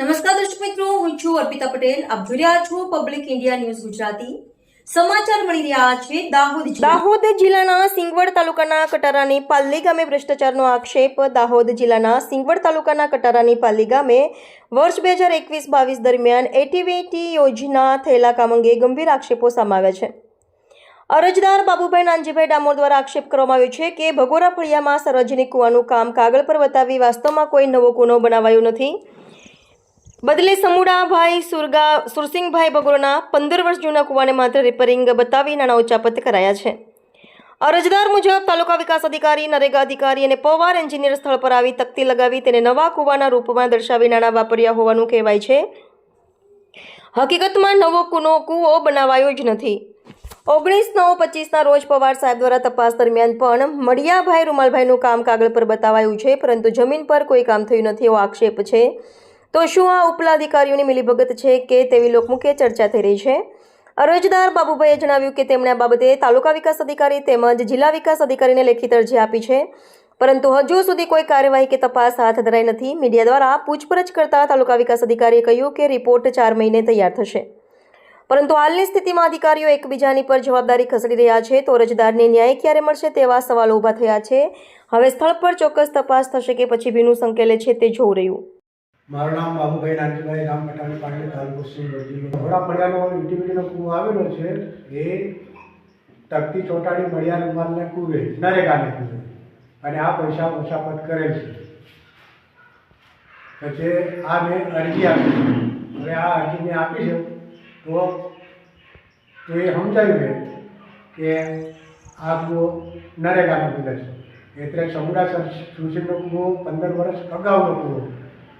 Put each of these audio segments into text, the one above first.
નમસ્કાર દર્શક મિત્રો, હું છું અર્પિતા પટેલ. આપ જોઈ રહ્યા છો પબ્લિક ઇન્ડિયા ન્યૂઝ ગુજરાતી. સમાચાર મળી રહ્યા છે દાહોદ દાહોદ જિલ્લાના સિંગવડ તાલુકાના કટારાની પાલ્લી ગામે ભ્રષ્ટાચારનો આક્ષેપ. દાહોદ જિલ્લાના સિંગવડ તાલુકાના કટારાની પાલ્લી ગામે વર્ષ બે હજાર એકવીસ બાવીસ દરમિયાન એટીવીટી યોજના થયેલા કામ અંગે ગંભીર આક્ષેપો સામે છે. અરજદાર બાબુભાઈ નાનજીભાઈ ડામોર દ્વારા આક્ષેપ કરવામાં આવ્યો છે કે ભગોરા ફળિયામાં સાર્વજનિક કૂવાનું કામ કાગળ પર બતાવી વાસ્તવમાં કોઈ નવો કૂનો બનાવાયો નથી. બદલે સમુડાભાઈ સુરગા, સુરસિંહભાઈ બગોરના પંદર વર્ષ જૂના કૂવાને માત્ર રિપેરિંગ બતાવી નાણાં ઉચાપત કરાયા છે. અરજદાર મુજબ તાલુકા વિકાસ અધિકારી, નરેગા અધિકારી અને પવાર એન્જિનિયર સ્થળ પર આવી તકતી લગાવી તેને નવા કૂવાના રૂપમાં દર્શાવી નાણાં વાપર્યા હોવાનું કહેવાય છે. હકીકતમાં નવો કૂનો કૂવો બનાવાયો જ નથી. ઓગણીસ નવ પચીસના રોજ પવાર સાહેબ દ્વારા તપાસ દરમિયાન પણ મડિયાભાઈ રૂમાલભાઈનું કામ કાગળ પર બતાવાયું છે, પરંતુ જમીન પર કોઈ કામ થયું નથી એવો આક્ષેપ છે. તો શું આ ઉપલા અધિકારીઓની મિલીભગત છે કે તેવી લોકમુખ્ય ચર્ચા થઈ રહી છે? અરજદાર બાબુભાઈએ જણાવ્યું કે તેમણે આ બાબતે તાલુકા વિકાસ અધિકારી તેમજ જિલ્લા વિકાસ અધિકારીને લેખિત અરજી આપી છે. પરંતુ હજુ સુધી કોઈ કાર્યવાહી કે તપાસ હાથ ધરાઈ નથી. મીડિયા દ્વારા પૂછપરછ કરતા તાલુકા વિકાસ અધિકારીએ કહ્યું કે રિપોર્ટ ચાર મહિને તૈયાર થશે. પરંતુ હાલની સ્થિતિમાં અધિકારીઓ એકબીજાની પર જવાબદારી ખસેડી રહ્યા છે. તો અરજદારને ન્યાય ક્યારે મળશે તેવા સવાલો ઊભા થયા છે. હવે સ્થળ પર ચોક્કસ તપાસ થશે કે પછી ભીનું સંકેલે છે તે જોવું રહ્યું. મારું નામ બાબુભાઈ નાનજીભાઈ રામ પટાણી પાટલી તાલુકો સિંહ ઘોડા મળ્યાનો યુટિલિટીનો કૂવો આવેલો છે એ તકતી ચોટાડી મળ્યા રૂમાલને કૂવે નરેગાને કૂવે. અને આ પૈસા ઓછાપત કરેલ છે. પછી આ મેં અરજી આપી હવે આ અરજી મેં આપી છે. તો તો એ સમજાવ્યું કે આ કૂવો નરેગાનો કૂવે છે. એટલે સમુદાય સુશીલનો કૂવો પંદર વર્ષ અગાઉનો કૂવો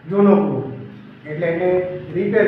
જૂનો કૂવો એટલે એને રિપેર